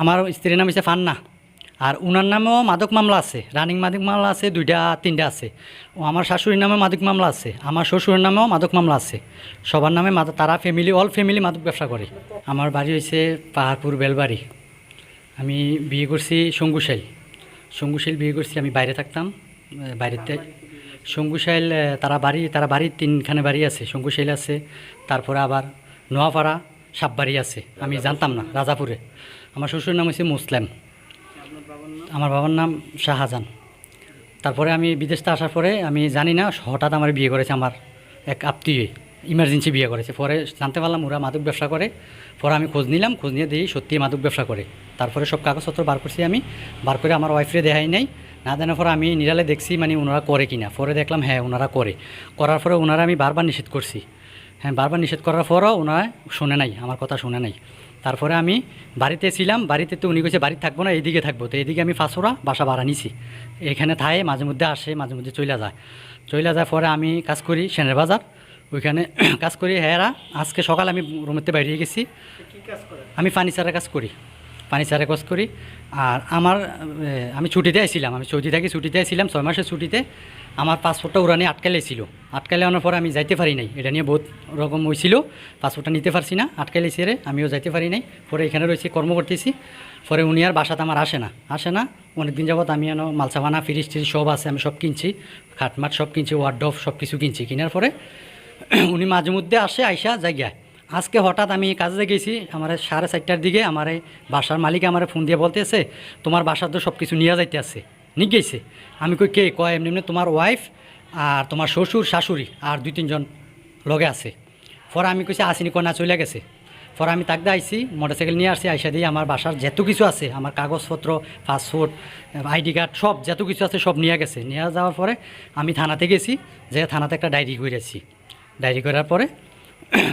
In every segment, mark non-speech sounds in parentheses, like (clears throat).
আমার স্ত্রীর নাম হচ্ছে ফান্না। আর উনার নামেও মাদক মামলা আছে রানিং মাদক মামলা আছে দুইটা তিনটা আছে। ও আমার শাশুড়ির নামে মাদক মামলা আছে আমার শ্বশুরের নামেও মাদক মামলা আছে। সবার নামে তারা ফ্যামিলি অল ফ্যামিলি মাদক ব্যবসা করে। আমার বাড়ি হয়েছে পাহাড়পুর বেলবাড়ি। আমি বিয়ে করছি সঙ্গুশাইল সঙ্গুশাইল বিয়ে করছি আমি বাইরে থাকতাম বাইরেতে। সঙ্গুশাইল আহ, তারা বাড়ি তারা বাড়ির তিনখানে বাড়ি আছে সঙ্গুশাইল আছে তারপরে আবার নোয়াপাড়া। সাববাড়ি আছে, আমি জানতাম না, রাজাপুরে। আমার শ্বশুরের নাম হচ্ছে মুসলিম। আমার বাবার নাম শাহজাহান। তারপরে আমি বিদেশ থেকে আসার পরে আমি জানি না, হঠাৎ আমার বিয়ে করেছে আমার এক আত্মীয় ইমার্জেন্সি বিয়ে করেছে। পরে জানতে পারলাম ওরা মাদক ব্যবসা করে। পরে আমি খোঁজ নিলাম, খোঁজ নিয়ে দিই সত্যি মাদক ব্যবসা করে। তারপরে সব কাগজপত্র বার করছি আমি, বার করে আমার ওয়াইফরে দেখাই নাই। না দেওয়ার পরে আমি নিরালে দেখছি মানে ওনারা করে কিনা। পরে দেখলাম হ্যাঁ ওনারা করে। করার পরে ওনারা আমি বারবার নিষেধ করছি। হ্যাঁ বারবার নিষেধ করার পরও ওনারা শুনে নাই আমার কথা শুনে নাই। তারপরে আমি বাড়িতে ছিলাম বাড়িতে তো উনি কইছে বাড়িতে থাকব না এইদিকে থাকব। তো এইদিকে আমি ফাঁসোরা বাসা ভাড়া নিছি। এখানে থায় মাঝে মধ্যে আসে মাঝে মধ্যে চলে যায়। চলে যায় পরে আমি কাজ করি সেনের বাজার। ওইখানে (clears throat) কাজ করি হ্যাঁ আজকে সকাল আমি রুমেতে বাইরে গেছি। আমি ফার্নিচারের কাজ করি ফার্নিচারের কাজ করি। আর আমার আমি ছুটিতে আইছিলাম আমি সৌদি থেকে ছুটিতে আইছিলাম ছয় মাসের ছুটিতে। আমার পাসপোর্টটা উড়ানে আটকালে ছিল। আটকালে আনার পরে আমি যাইতে পারি নাই। এটা নিয়ে বহুত রকম হয়েছিল পাসপোর্টটা নিতে পারছি না। আটকালে রে আমিও যাইতে পারি নাই। পরে এখানে রয়েছি, কর্ম করতেছি। পরে উনি আর বাসাতে আমার আসে না। আসে না অনেক দিন যাবত আমি এনো মালসাবানা ফ্রিজ টিরিজ সব আছে, আমি সব কিনছি। খাটমাট সব কিনছি ওয়ার্ডফ সব কিছু কিনছি। কেনার পরে (clears throat) উনি মাঝে মধ্যে আসে, আইসা জায়গায়। আজকে হঠাৎ আমি কাজে গেছি আমার সাড়ে চারটার দিকে আমার বাসার মালিক আমার ফোন দিয়ে বলতেছে, তোমার বাসার তো সব কিছু নিয়ে যাইতে আছে নিয়ে গেছে আমি কই কে? কয় এমনি এমনি তোমার ওয়াইফ আর তোমার শ্বশুর শাশুড়ি আর দুই তিনজন লগে আছে। পরে আমি কইছি আসিনি না চলে গেছে। পরে আমি তাকদা আইছি মোটরসাইকেল নিয়ে আসছি আইসা দিয়ে আমার বাসার যত কিছু আছে আমার কাগজপত্র পাসপোর্ট আইডি কার্ড সব যত কিছু আছে সব নিয়ে গেছে। নিয়ে যাওয়ার পরে আমি থানাতে গেছি যে থানাতে একটা ডায়েরি করেছি ডায়েরি করার পরে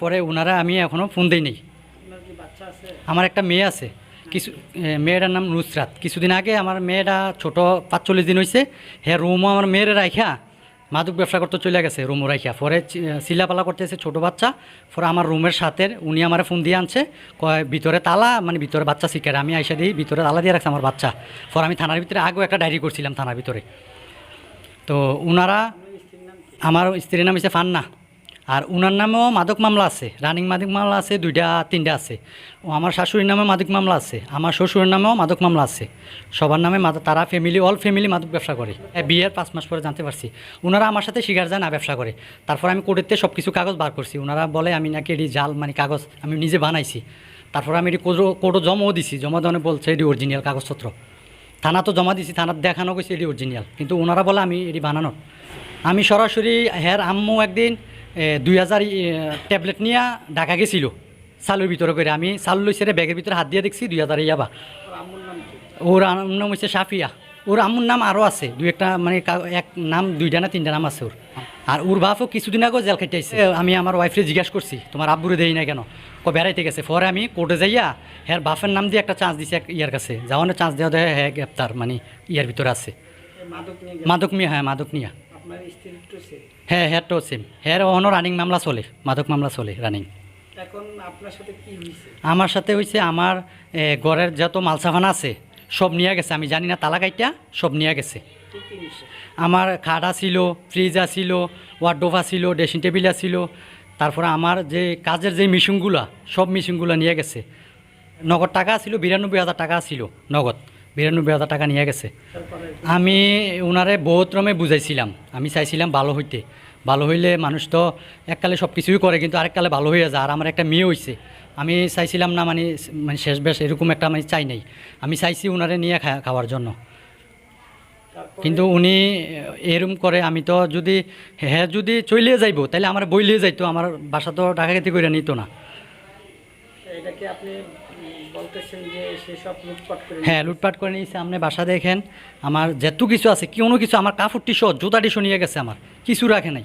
পরে ওনারা আমি এখনও ফোন দিই নেই। আমার একটা মেয়ে আছে। কিছু মেয়েটার নাম নুসরাত। কিছুদিন আগে আমার মেয়েটা ছোট, পাঁচচল্লিশ দিন হয়েছে হ্যাঁ রুমও আমার মেয়ের রাইখা, মাদক ব্যবসা করতে চলে গেছে, রুমও রাইখা। পরে চিল্লাপালা করতেছে ছোট বাচ্চা, পরে আমার রুমের সাথে উনি আমার ফোন দিয়ে আনছে, কয়, ভিতরে তালা মানে ভিতরে বাচ্চা শিকার। আমি আইসা দিই, ভিতরে তালা দিয়ে রাখছে আমার বাচ্চা। পরে আমি থানার ভিতরে আগেও একটা ডায়েরি করছিলাম থানার ভিতরে। তো ওনারা আমার স্ত্রীর নাম হচ্ছে ফান্না। আর উনার নামেও মাদক মামলা আছে রানিং মাদক মামলা আছে, দুইটা, তিনটা আছে। ও আমার শাশুড়ির নামে মাদক মামলা আছে, আমার শ্বশুরের নামেও মাদক মামলা আছে। সবার নামে তারা ফ্যামিলি অল ফ্যামিলি মাদক ব্যবসা করে। বিয়ের পাঁচ মাস পরে জানতে পারছি। ওনারা আমার সাথে শিকার যায় না ব্যবসা করে। তারপর আমি কোর্টেতে সব কিছু কাগজ বার করছি। ওনারা বলে, আমি নাকি এটি জাল মানে কাগজ, আমি নিজে বানাইছি। তারপর আমি এটি কোর্টও জমাও দিছি। জমা দেওয়ানে বলছে এটি অরিজিনাল কাগজপত্র। থানা তো জমা দিছি, থানার দেখানো গেছে এটি অরিজিনাল কিন্তু ওনারা বলে, আমি এটি বানানো আমি সরাসরি, হ্যার আম্মু একদিন দুই হাজার ট্যাবলেট নিয়ে ঢাকা গেছিল। চালুর ভিতরে করে। আমি চালু লইছে ব্যাগের ভিতরে হাত দিয়ে দেখছি, দুই হাজার ইয়াবা ওর আম্মুর নাম হচ্ছে সাফিয়া ওর আম্মুর নাম আরও আছে। দুই একটা মানে এক নাম, দুইটা না তিনটা নাম আছে ওর। আর ওর বাপও কিছুদিন আগেও জেল আইছে। আমি আমার ওয়াইফরে জিজ্ঞাসা করছি, তোমার আব্বুরে দেই না কেন? ক বেড়াইতে গেছে। পরে আমি কোর্টে যাইয়া হ্যার বাপের নাম দিয়ে একটা চান্স দিছে এক ইয়ার কাছে। যাওয়ানোর চান্স দেওয়া দেয় হ্যাঁ গ্রেপ্তার মানে ইয়ার ভিতরে আছে। মাদক নিয়ে মিয়া হ্যাঁ মাদক মিয়া আপনার তো হ্যাঁ হ্যাঁ তো সেম হ্যাঁ অন্য রানিং মামলা চলে মাদক মামলা চলে রানিং এখন আপনার সাথে কি হয়েছে আমার সাথে হয়েছে আমার এ, ঘরের যত মালসাফানা আছে সব নিয়ে গেছে। আমি জানি না তালা কাইটা সব নিয়ে গেছে। কি কি নিছে? আমার খাট ছিল ফ্রিজ ছিল ওয়ার্ডোভা ছিল ড্রেসিং টেবিল ছিল তারপরে আমার যে কাজের যে মেশিনগুলো সব মেশিনগুলো নিয়ে গেছে। নগদ টাকা ছিল বিরানব্বই হাজার টাকা ছিল নগদ। বিরানব্বই হাজার টাকা নিয়ে গেছে। আমি ওনারে বহুত রমে বুঝাইছিলাম। আমি চাইছিলাম ভালো হইতে। ভালো হইলে মানুষ তো এককালে সব কিছুই করে, কিন্তু আরেককালে ভালো হয়ে যায়। আর আমার একটা মেয়ে হইছে। আমি চাইছিলাম না মানে মানে শেষ বেশ এরকম একটা আমি চাই নাই। আমি চাইছি ওনারে নিয়ে খাওয়ার জন্য। কিন্তু উনি এরম করে আমি তো যদি হ্যাঁ যদি চলে যাইব তাহলে আমার বইলে যাইতো। আমার বাসা তো ডাকাতি করে নিত না। উম, যে সেসব লুটপাট করে হ্যাঁ লুটপাট করে নিয়েছে আপনি বাসা দেখেন আমার যেত কিছু আছে কোনো কিছু আমার কাপড় টিশো জুতা টিশো নিয়ে গেছে আমার কিছু রাখে নাই।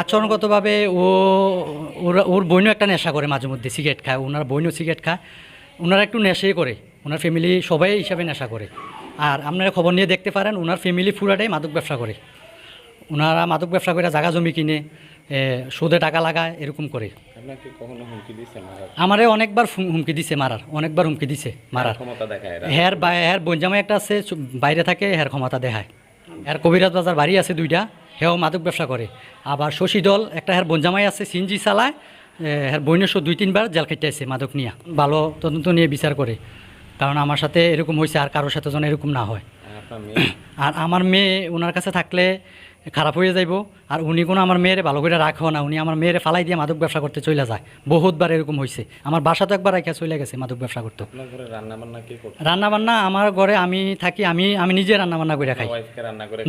আচরণগতভাবে ও ওর ওর বইনও একটা নেশা করে মাঝে মধ্যে সিগারেট খায় ওনার বইনও সিগারেট খায়। ওনারা একটু নেশাই করে ওনার ফ্যামিলি সবাই হিসাবে নেশা করে। আর আপনারা খবর নিয়ে দেখতে পারেন ওনার ফ্যামিলি পুরাটাই মাদক ব্যবসা করে। ওনারা মাদক ব্যবসা করে জায়গা জমি কিনে সুদে টাকা লাগায় এরকম করে। আমারে অনেকবার হুমকি দিছে মারার অনেকবার হুমকি দিছে মারার। ক্ষমতা দেখায় এরা। হ্যার বা হ্যার একটা আছে বাইরে থাকে হ্যার ক্ষমতা দেখায়। হ্যার কবিরাজ বাজার বাড়ি আছে দুইটা হেও মাদক ব্যবসা করে। আবার শশী দল একটা হ্যার বঞ্জামাই আছে সিনজি চালায় এ, হ্যার বৈনস্য দুই তিনবার জেল খেটে আছে মাদক নিয়ে। ভালো তদন্ত নিয়ে বিচার করে। কারণ আমার সাথে এরকম হয়েছে আর কারোর সাথে যেন এরকম না হয়। আর আমার মেয়ে ওনার কাছে থাকলে খারাপ হয়ে যাইব। আর উনি কোনো আমার মেয়েরে ভালো করে রাখো না। উনি আমার মেয়েরে ফালাই দিয়ে মাদক ব্যবসা করতে চলে যায়। বহুতবার এরকম হয়েছে আমার বাসা তো একবার রাখা চলে গেছে মাদক ব্যবসা করতে। আপনার ঘরে রান্না বান্না কে করতো? রান্না বান্না আমার ঘরে আমি থাকি আমি আমি নিজে রান্না বান্না করে খাই।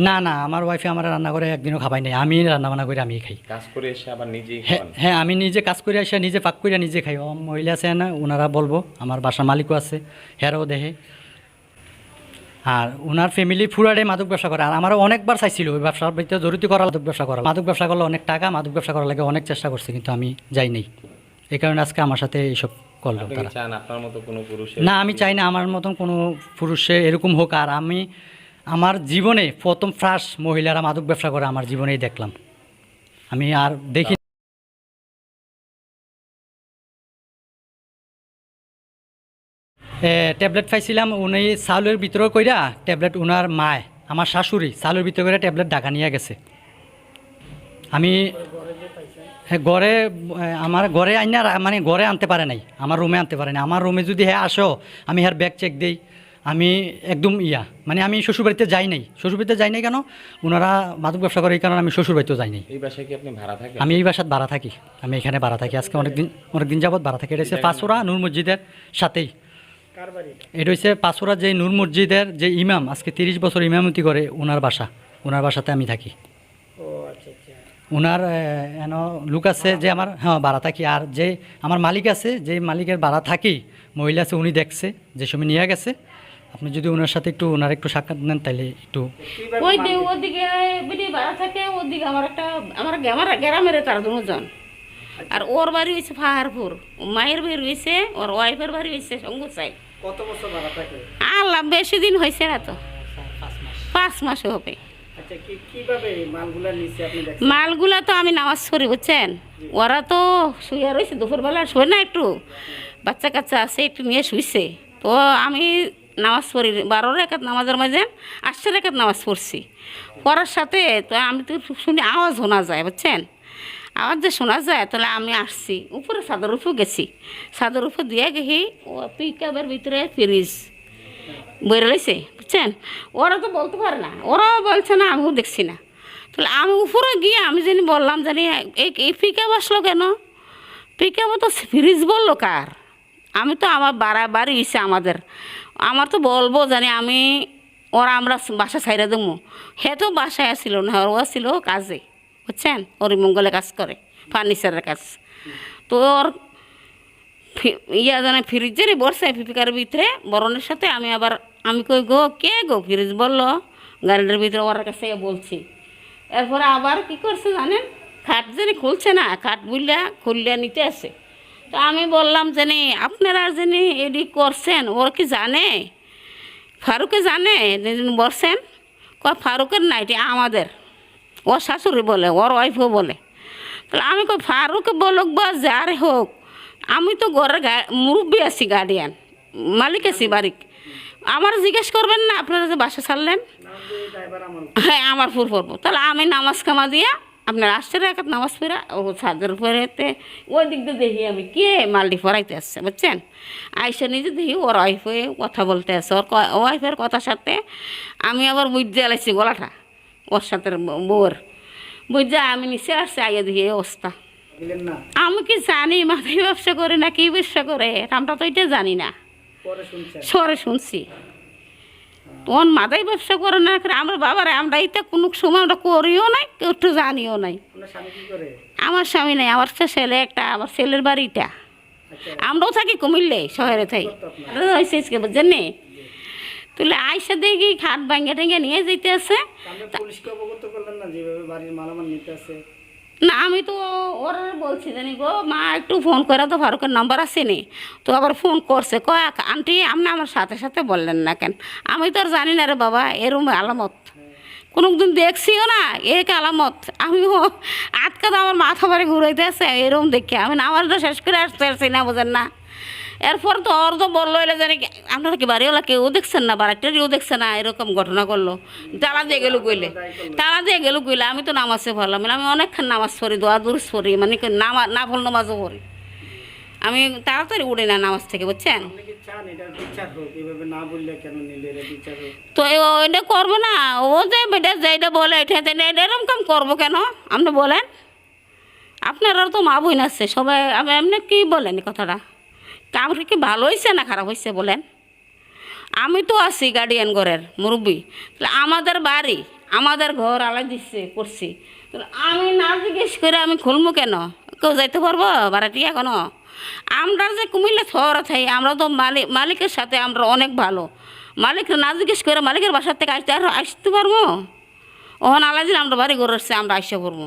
না না আমার ওয়াইফে আমার রান্না করে একদিনও খাবাই নাই। আমি রান্না বান্না করে আমি খাই। কাজ করে এসে আবার নিজেই হ্যাঁ হ্যাঁ আমি নিজে কাজ করে আসে নিজে পাক করে নিজে খাই। মহিলা আছে না ওনারা বলব আমার বাসার মালিকও আছে হেরাও দেহে। আর ওনার ফ্যামিলি ফুরাডে মাদক ব্যবসা করে। আর আমারও অনেকবার চাইছিল ওই ব্যবসার ভিতরে জড়িত করা মাদক ব্যবসা করা। মাদক ব্যবসা করলে অনেক টাকা মাদক ব্যবসা করার লাগে অনেক চেষ্টা করছে কিন্তু আমি যাই নাই। এই কারণে আজকে আমার সাথে এইসব করল তারা। না আমি চাই না আমার মতন কোনো পুরুষে এরকম হোক। আর আমি আমার জীবনে প্রথম ফার্স্ট মহিলারা মাদক ব্যবসা করে আমার জীবনেই দেখলাম। আমি আর দেখি ট্যাবলেট পাইছিলাম উনি চাউলের ভিতরে কইরা ট্যাবলেট উনার মায় আমার শাশুড়ি চাউলের ভিতরে করে ট্যাবলেট ঢাকা নিয়ে গেছে। আমি হ্যাঁ ঘরে আহ, আমার ঘরে আইনা মানে ঘরে আনতে পারে নাই আমার রুমে আনতে পারে নাই। আমার রুমে যদি হ্যাঁ আসো আমি হ্যার ব্যাগ চেক দিই আমি একদম ইয়া মানে আমি শ্বশুরবাড়িতে যাই নাই। শ্বশুরবাড়িতে যাই নাই কেন? ওনারা মাদক ব্যবসা করে এই কারণে আমি শ্বশুরবাড়িতেও যাই নাই। এই বাসায় কি আপনি ভাড়া থাকেন? আমি এই বাসাত ভাড়া থাকি আমি এখানে ভাড়া থাকি। আজকে অনেকদিন অনেকদিন যাবত ভাড়া থাকি। এটা হচ্ছে পাঁচোরা নূর মসজিদের সাথেই। এটা? হচ্ছে পাঁচোরা যে নূর মসজিদের যে ইমাম আজকে তিরিশ বছর ইমামতি করে ওনার বাসা। ওনার বাসাতে আমি থাকি। ও আচ্ছা আচ্ছা। ওনার এন লোক আছে যে আমার হ্যাঁ ভাড়া থাকি। আর যে আমার মালিক আছে যে মালিকের ভাড়া থাকি মহিলা আছে উনি দেখছে যে সময় নিয়ে গেছে। আপনি যদি ওনার সাথে একটু ওনার একটু সাক্ষাৎ নেন তাহলে একটু ওই ওদিকে ভাড়া থাকে ওদিকে আমার একটা আমার আমার গ্রামের তার দুজন। আর ওর বাড়ি হয়েছে পাহাড়পুর। মায়ের বাড়ি হয়েছে ওর ওয়াইফের বাড়ি হয়েছে সঙ্গুচাই কত বছর ভাড়া থাকে? আল্লাহ বেশি দিন হয়েছে না তো। পাঁচ মাস। হবে। আচ্ছা মালগুলা তো আমি নামাজ পড়ি বুঝছেন? ওরা তো শুয়ে রয়েছে দুপুরবেলা শুয়ে না একটু। বাচ্চা কাচ্চা আছে একটু নিয়ে শুইছে। তো আমি নামাজ পড়ি বারো রেখাত নামাজের মাঝে আটশো রেখাত নামাজ পড়ছি। পড়ার সাথে তো আমি তো শুনি আওয়াজ শোনা যায় বুঝছেন? আওয়াজ যে শোনা যায়, তাহলে আমি আসছি। উপরে সাদর উপর গেছি। সাদর উপর দিয়ে গেছি, ও পিকআপের ভিতরে ফ্রিজ বইরে রয়েছে বুঝছেন? ওরা তো বলতে পারে না, ওরাও বলছে না, আমিও দেখছি না। তাহলে আমি উপরে গিয়ে আমি জানি বললাম, জানি এই পিকআপ আসলো কেন? পিকআপে তো ফ্রিজ বলল কার? আমি তো আমার বাড়া বাড়ি হয়েছে আমাদের। আমার তো বলব, জানি আমি, ওরা আমরা বাসা ছাইরা দেবো। হে তো বাসায় আসছিল না ও ছিল কাজে। বুঝছেন? হরিমঙ্গলে কাজ করে, ফার্নিচারের কাজ। তো ওর ইয়া জানে ফ্রিজেরই বসে পিপিকার ভিতরে, বরণের সাথে আমি আবার, আমি কই গো, কে গো ফ্রিজ বলল? গাড়িটার ভিতরে ওর কাছে বলছি। এরপরে আবার কি করছে জানেন? খাট জানি খুলছে না, খাট বুললা খুললে নিতে আসে তো আমি বললাম, জানি, আপনারা জানি এডি করছেন, ওর কি জানে? ফারুকে জানে বসছেন কয় ফারুকের না এটি আমাদের। ওর শাশুড়ি বলে ওর ওয়াইফও বলে। তাহলে আমি কই, ফারুক বলুক বা যার হোক, আমি তো ঘরের মুরব্বী আছি গার্ডিয়ান মালিক আছি বাড়ির। আমার জিজ্ঞেস করবেন না, আপনারা যে বাসা ছাড়লেন। হ্যাঁ আমার ফুল পড়ব তাহলে আমি নামাজ কামা দিয়া, আপনার আসছে এক নামাজ পড়া, ও ছাদের উপরেতে ওই দিক দিয়ে দেখি আমি কে মালটি ফরাইতে আসছে, বুঝছেন? আইসা নিজে দেখি ওর ওয়াইফ কথা বলতে আসছে ওর ওয়াইফের কথার সাথে আমি আবার বুঝতে আলাইছি গলাটা। ওর সাথে ব- বউর বুঝতে আমি নিচে আসছে আগে দিয়ে অবস্থা। আমি কি জানি মাথায় ব্যবসা করে না কি ব্যবসা করে? আমরা তো এটা জানি না। সরে শুনছি। তখন মাথায় ব্যবসা করে না আমরা বাবারে আমরা এটা কোনো সময় আমরা করিও নাই কেউ একটু জানিও নাই। আমার স্বামী নাই আমার ছেলে একটা আমার ছেলের বাড়িটা। আচ্ছা। আমরাও থাকি কুমিল্লে শহরে থাকি। হয়েছে বুঝছেন তুলে আইসা দেখি খাট ভাঙ্গে টেঙ্গে নিয়ে যেতে আছে না আমি তো ওর বলছি জানি গো মা একটু ফোন করে তো ফারুকের নাম্বার আসেনি। তো আবার ফোন করছে কয় আন্টি আপনি আমার সাথে সাথে বললেন না কেন? আমি তো আর জানি না রে বাবা এরম আলামত। কোনো দিন দেখছিও না এই কালামত আমিও আটকা তো আমার মাথা বাড়ি ঘুরাইতে আছে এরকম দেখে। আমি নামাজটা শেষ করে আসতে আসছি না বোঝেন না। এরপর তো ওর তো বলল এলে জানি কি, আপনারা কি বাড়িওয়ালা? কেউ দেখছেন না? বাড়িটারিও দেখছে না? এরকম ঘটনা করল। তালা দিয়ে গেল কইলে। তালা দিয়ে গেল কইলে আমি তো নামাজে পড়লাম। আমি অনেকক্ষণ নামাজ পড়ি দোয়া দূর পড়ি মানে নামা না ভুল নামাজও পড়ি। আমি তাড়াতাড়ি উঠে না নামাজ থেকে বুঝছেন? আপনি তো এটা করব না। ও যে বেটা যেটা বলে এটা এরকম কাম করব কেন? আপনি বলেন। আপনারা তো মা বোন আছে সবাই আমি এমনি কি বলেন কথাটা? কাম কি ভালো হয়েছে না খারাপ হয়েছে বলেন? আমি তো আছি গার্ডিয়ান ঘরের মুরব্বী। আমাদের বাড়ি, আমাদের ঘর আলাই দিচ্ছে করছি। আমি না জিজ্ঞেস করে আমি খুলবো কেন? কেউ যাইতে পারব বাড়াটি এখনও? আমরা যে কুমিল্লা শহরে থাই, আমরা তো মালিক মালিকের সাথে আমরা অনেক ভালো। মালিক না জিজ্ঞেস করে মালিকের বাসার থেকে আসতে আর আসতে পারব? ওখানে আলাই দিলে আমরা বাড়ি ঘর আসছে, আমরা আসতে পারব